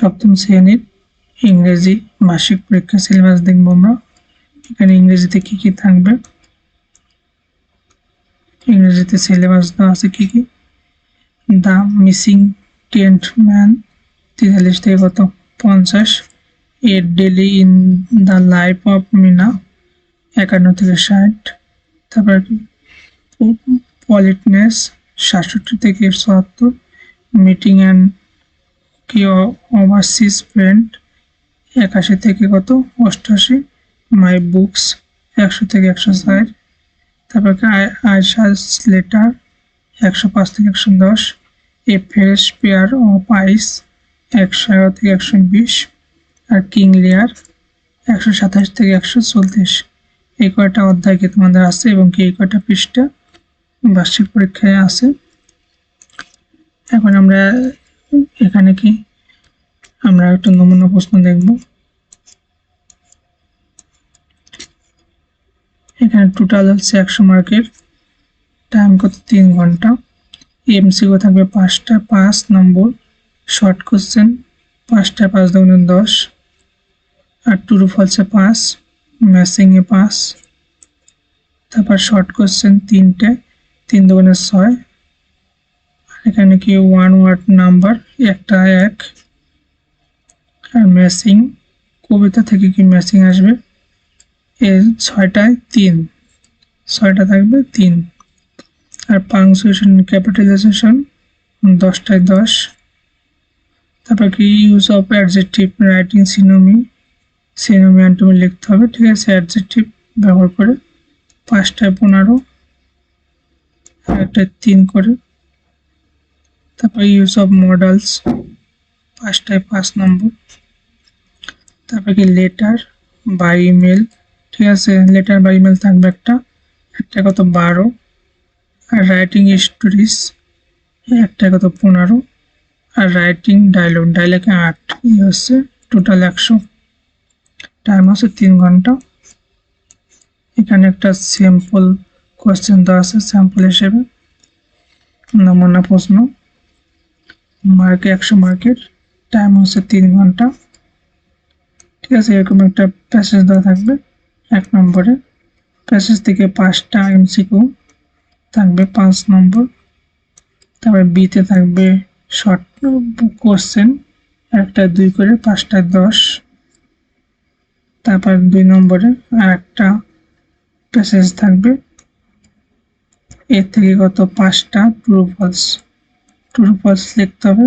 সপ্তম শ্রেণির ইংরেজি মাসিক পরীক্ষা সিলেবাস দেখব আমরা। এখানে ইংরেজিতে কি কি থাকবে? ইংরেজিতে সিলেবাস দেওয়া আছে কি কি? দ্য মিসিং টেন্ট ম্যান তেতাল্লিশ থেকে কত? পঞ্চাশ। A daily in the life of Mina একান্ন থেকে ষাট। তারপর পলিটনেস সাতষট্টি থেকে চুয়াত্তর মিটিং অ্যান্ড কি ওভারসিজ ফ্রেন্ড একাশি থেকে কত? অষ্টাশি। মাই বুকস একশো থেকে একশো ষাট। তারপর আয়সাস লেটার একশো পাঁচ থেকে একশো দশ। A fresh pair of eyes একশো এগারো থেকে একশো বিশ। আর কিং লেয়ার একশো সাতাশ থেকে একশো চল্লিশ। এই কয়টা অধ্যায় কি তোমাদের আছে এবং কি এই কয়টা পৃষ্ঠা? বার্ষিক পরীক্ষায় আছে। এখন আমরা এখানে কি? আমরা একটা নমুনা প্রশ্ন দেখব। এখানে টোটাল হচ্ছে একশো মার্কের। টাইম কত? তিন ঘণ্টা। এমসিও থাকবে পাঁচটা পাঁচ নম্বর। শর্ট কোশ্চেন পাঁচটা পাঁচ দুগুণে দশ। আর টুরু ফলসে পাঁচ ম্যাসিংয়ে পাঁচ। তারপর শর্ট কোশ্চেন তিনটে, তিন দুগুণে ছয়। এখানে কি ওয়ান ওয়ার্ড নাম্বার একটা, এক। আর ম্যাসিং কবিতা থেকে কি ম্যাসিং আসবে? এর ছয়টায় তিন। ছয়টা থাকবে তিন। আর পাংচুয়েশন ক্যাপিটালাইজেশন দশটায় দশ। তারপর কি use of adjective writing synonym synonym antonym লিখতে হবে, ঠিক আছে? অ্যাডজেক্টিভ ব্যবহার করে পাঁচটায় পনেরো একটা তিন করে তারপর ইউজ অফ মডেলস পাঁচটায় পাঁচ নম্বর তারপর কি লেটার বা ইমেল ঠিক আছে? লেটার বা ইমেল থাকবে একটা একটা কত বারো, আর রাইটিং স্টোরিজ একটা কত পনেরো, আর রাইটিং ডায়লগ ডায়লগে আট, এই হচ্ছে টোটাল একশো। টাইম হচ্ছে তিন ঘণ্টা। এখানে একটা স্যাম্পল কোয়েশ্চেন দেওয়া আছে স্যাম্পল হিসেবে। নমুনা প্রশ্ন। মার্কে একশো মার্কের। টাইম হচ্ছে তিন ঘণ্টা। ঠিক আছে, এরকম একটা প্যাসেজ দেওয়া থাকবে এক নম্বরে। প্যাসেজ থেকে পাঁচটা এমসিকিউ থাকবে পাঁচ নম্বর। তারপরে বিতে থাকবে শর্ট কোশ্চেন একটা, দুই করে পাঁচটা দশ। তারপর দুই নম্বরে আর একটা প্যাসেজ থাকবে। এর থেকে কত পাঁচটা ট্রু ফলস ফলস লিখতে হবে।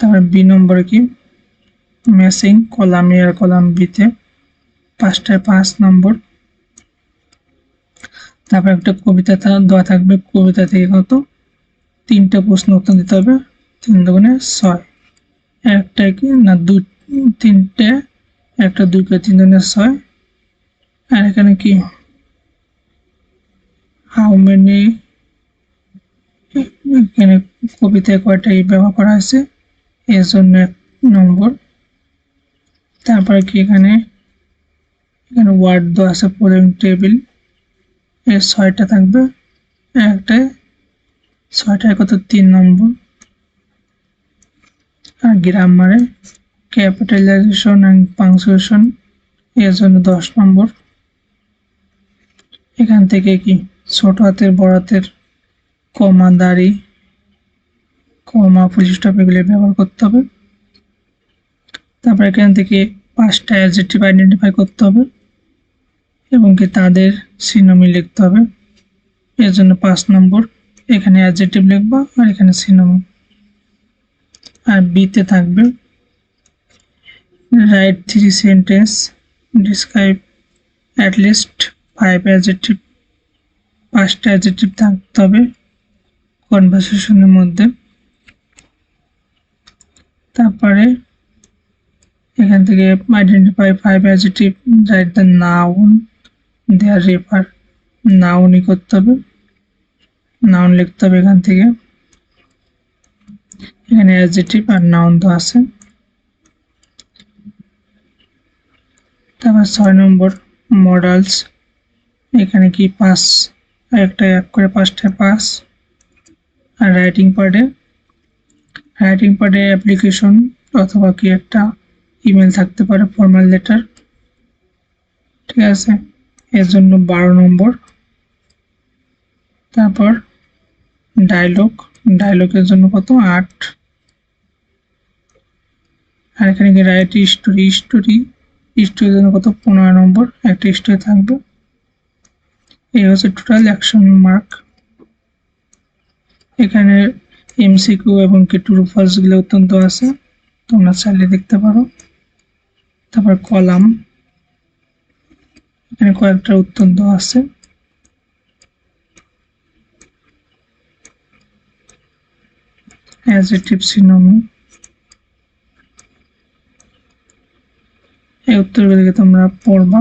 তারপর বি নম্বরে কি? ম্যাসিং কলাম এ আর কলাম বিতে পাঁচটায় পাঁচ নম্বর। তারপর একটা কবিতা দেওয়া থাকবে। কবিতা থেকে কত? তিনটা প্রশ্ন উত্তর দিতে হবে। তিন দুগুণে ছয়। একটা কি? না দুই তিনটে। একটা দুই করে তিন দুগুণে ছয়। আর এখানে কি? হাউ মেনি এখানে কবিতায় কয়টা ব্যবহার করা আছে এর জন্য এক নম্বর। তারপরে কি এখানে? এখানে ওয়ার্ড দেওয়া আছে পোলিং টেবিলের ছয়টা থাকবে। একটা ছয়টায় কত? তিন নম্বর। আর গ্রামারে ক্যাপিটালাইজেশন অ্যান্ড পাংচুয়েশন এর জন্য দশ নম্বর। এখান থেকে কি? ছোট হাতের, বড় হাতের কমা দাড়ি কমা পুলিশ স্টপ এগুলি ব্যবহার করতে হবে। তারপর এখান থেকে পাঁচটা অ্যাডজেক্টিভ আইডেন্টিফাই করতে হবে এবং কি তাদের সিনোমি লিখতে হবে। এর জন্য পাঁচ নম্বর, এখানে অ্যাডজেক্টিভ লিখবা আর এখানে সিনোমি আর বিতে থাকবে write three sentence describe at least five adjective পাঁচটা অ্যাডজেক্টিভ থাকতে হবে। কনভারসেশনের মধ্যে। তারপরে এখান থেকে identify five adjective write the noun there refer নাউনই করতে হবে। নাউন লিখতে হবে এখান থেকে। এখানে অ্যাডজেক্টিভ আর নাউন তো আছে। তারপর ছয় নম্বর মডেলস এখানে কি পাস একটা এক করে পাঁচটা পাস রাইটিং পার্টে রাইটিং পার্টে অ্যাপ্লিকেশন অথবা কি একটা ইমেল থাকতে পারে ফর্মাল লেটার ঠিক আছে, এর জন্য বারো নম্বর। তারপর ডায়লগ ডায়লগের জন্য কত? আট। আর এখানে কি রাইট স্টোরি স্টোরি স্টোরির জন্য কত? পনেরো নম্বর, একটা স্টোরি থাকবে। এই হচ্ছে টোটাল অ্যাকশন মার্ক এখানে এমসিকিউ এবং কি ট্রু ফলসগুলো অত্যন্ত আছে। তোমরা চাইলে দেখতে পারো। তারপর কলাম। এখানে কয়েকটা উত্তর আছে। অ্যাজেটিভ সিনোমি এই উত্তরগুলিকে তোমরা পড়বা।